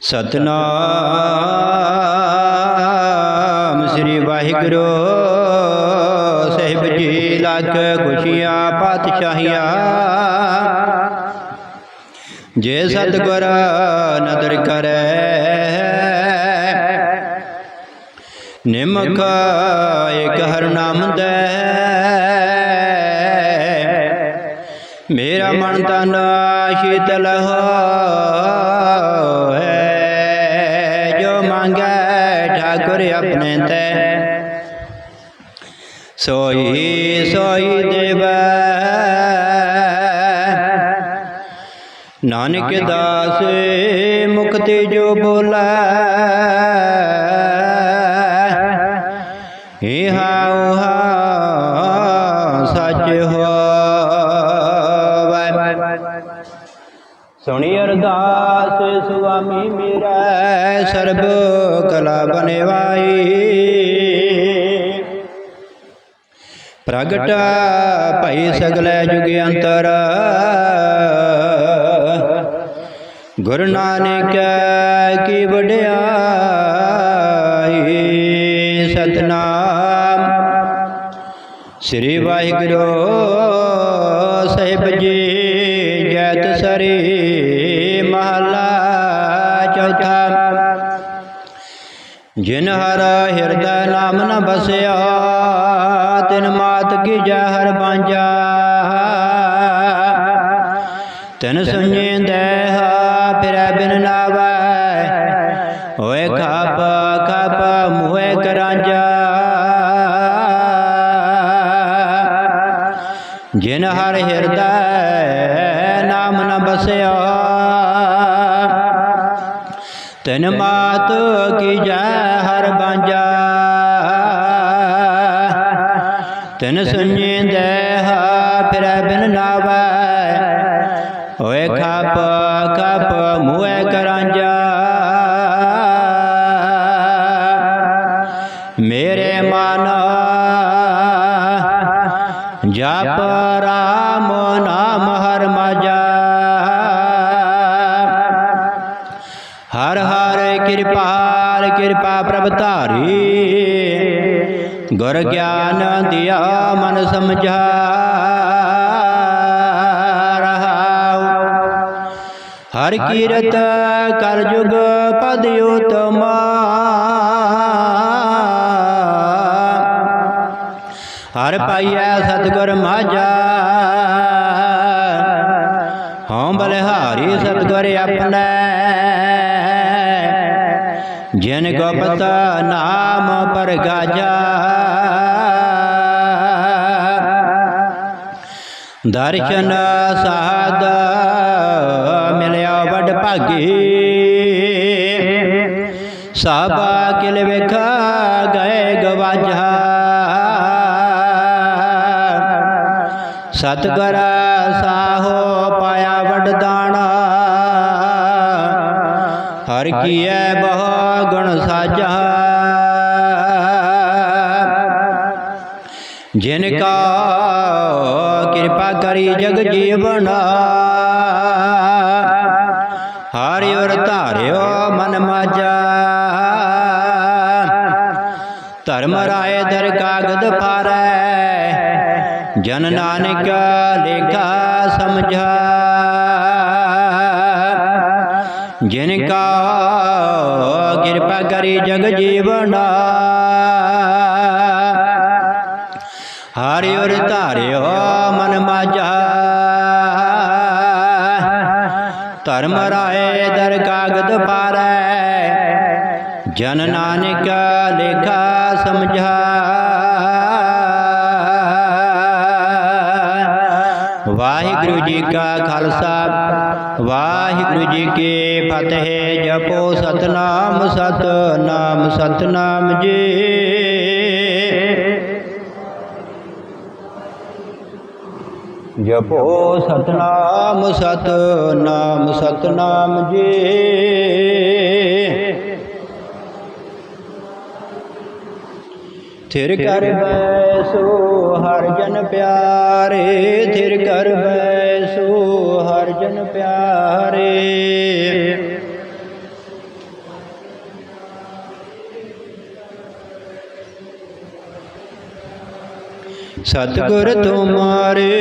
ਸਤਨਾਮ ਸ੍ਰੀ ਵਾਹਿਗੁਰੂ ਸਾਹਿਬ ਜੀ, ਲੱਖ ਖੁਸ਼ੀਆਂ, ਪਾਤਸ਼ਾਹੀਆਂ। ਜੇ ਸਤਿਗੁਰ ਨਦਰ ਕਰੇ ਨਿਮਕ ਏਕ ਹਰ ਨਾਮ ਦੇ। ਮੇਰਾ ਮਨ ਤਨ ਸ਼ੀਤਲ ਹੋ। ਠਾਕੁਰ ਆਪਣੇ ਤੇ ਸੋਈ ਸੋਈ ਦੇਵੈ। ਨਾਨਕ ਦਾਸ ਮੁਕਤੀ ਜੋ ਬੋਲੇ। ਏ ਸੁਣੀ ਅਰਦਾਸ ਸੁਆਮੀ ਮੇਰਾ ਸਰਬ ਕਲਾ ਬਨਵਾਈ। ਪ੍ਰਗਟ ਭਈ ਸਗਲੇ ਜੁਗ ਅੰਤਰ। ਗੁਰੂ ਨਾਨਕ ਕੀ ਵਡਿਆਈ ਸਤਨਾਮ। ਸ੍ਰੀ ਵਾਹਿਗੁਰੂ ਜੈਤ ਸਰੀ ਮਹਲਾ ਚੌਥਾ। ਜਿਨ ਹਰ ਹਿਰਦੈ ਨਾਮ ਨ ਬਸਿਆ ਤਿਨ ਮਾਤ ਕੀ ਜੈ ਹਰ ਬਾਂਝਾ। ਤਿਨ ਸੁਣੇ ਦੇਹ ਫਿਰੈ ਬਿਨ ਨਾਵੈ ਹੋਏ ਖਾਪ ਖਾਪ ਮੂਹੇ ਕਰਾਂਜਾ ਜਿਨ ਹਰ ਹਿਰਦੈ ਮਾਤ ਕੀ ਜੈ ਹਰ ਬਾਂਝਾ ਤਨ ਸੁਣੇ ਦੇਹ ਫਿਰੈ ਬਿਨ ਨਾਵੈ। ਪ੍ਰਭ ਧਾਰੀ ਗੁਰ ਗਿਆਨ ਦਿਆ ਮਨ ਸਮਝਾ ਰਹਾਉ। ਹਰ ਕੀਰਤ ਕਰ ਜੁਗ ਪਦ ਉਤਮਾ। ਹਰ ਪਾਈਐ ਸਤਿਗੁਰ ਮਾਜਾ ਹਉ ਬਲਿਹਾਰੀ ਸਤਿਗੁਰ ਆਪਣਾ। ਜਿਨ ਗੁਪਤ ਨਾਮ ਪਰਗਾਜਾ ਦਰਸ਼ਨ ਸਾਧ ਮਿਲਿਆ ਵਡ ਭਾਗੀ। ਸਾਬਾ ਕਿਲ ਵੇਖਾ ਗਏ ਗਵਾਜਾ। ਸਤਗੁਰ ਸਾਹੋ ਪਾਇਆ ਵਡ ਵਡਦਾਣਾ ਹਰ ਕੀਐ ਬਹੁ ਗੁਣ ਜਿਨ ਕਾ ਕਿਰਪਾ ਕਰੀ ਜਗ ਜੀਵਨਾ ਹਰਿ ਔਰ ਧਾਰਿਓ ਮਨ ਮਾਜਾ। ਧਰਮ ਰਾਏ ਦਰ ਕਾਗਦ ਫਾਰੈ। ਜਨ ਨਾਨਕ ਲੇਖਾ ਸਮਝਾ। ਕਿਰਪਾ ਕਰੀ ਜਗ ਜੀਵਨਾ ਹਰਿ ਔਰ ਧਾਰਿਓ, ਮਨ ਮਾਜਾ ਧਰਮ ਰਾਏ ਦਰ ਕਾਗਦ ਪਾਰੈ। ਜਨ ਨਾਨਕ ਵਾਹਿਗੁਰੂ ਜੀ ਕਾ ਖਾਲਸਾ। ਵਾਹਿਗੁਰੂ ਜੀ ਕੀ ਫਤਿਹ ਜਪੋ ਸਤਨਾਮ ਸਤਨਾਮ ਸਤਨਾਮ ਜੀ। ਜਪੋ ਸਤਨਾਮ ਸਤਨਾਮ ਸਤਨਾਮ ਜੀ। ਥਿਰ ਕਰ ਬੈਸੋ ਹਰ ਜਨ ਪਿਆਰੇ ਥਿਰ ਕਰ ਬੈਸੋ ਹਰ ਜਨ ਪਿਆਰੇ। ਸਤਿਗੁਰ ਤੁਮਾਰੇ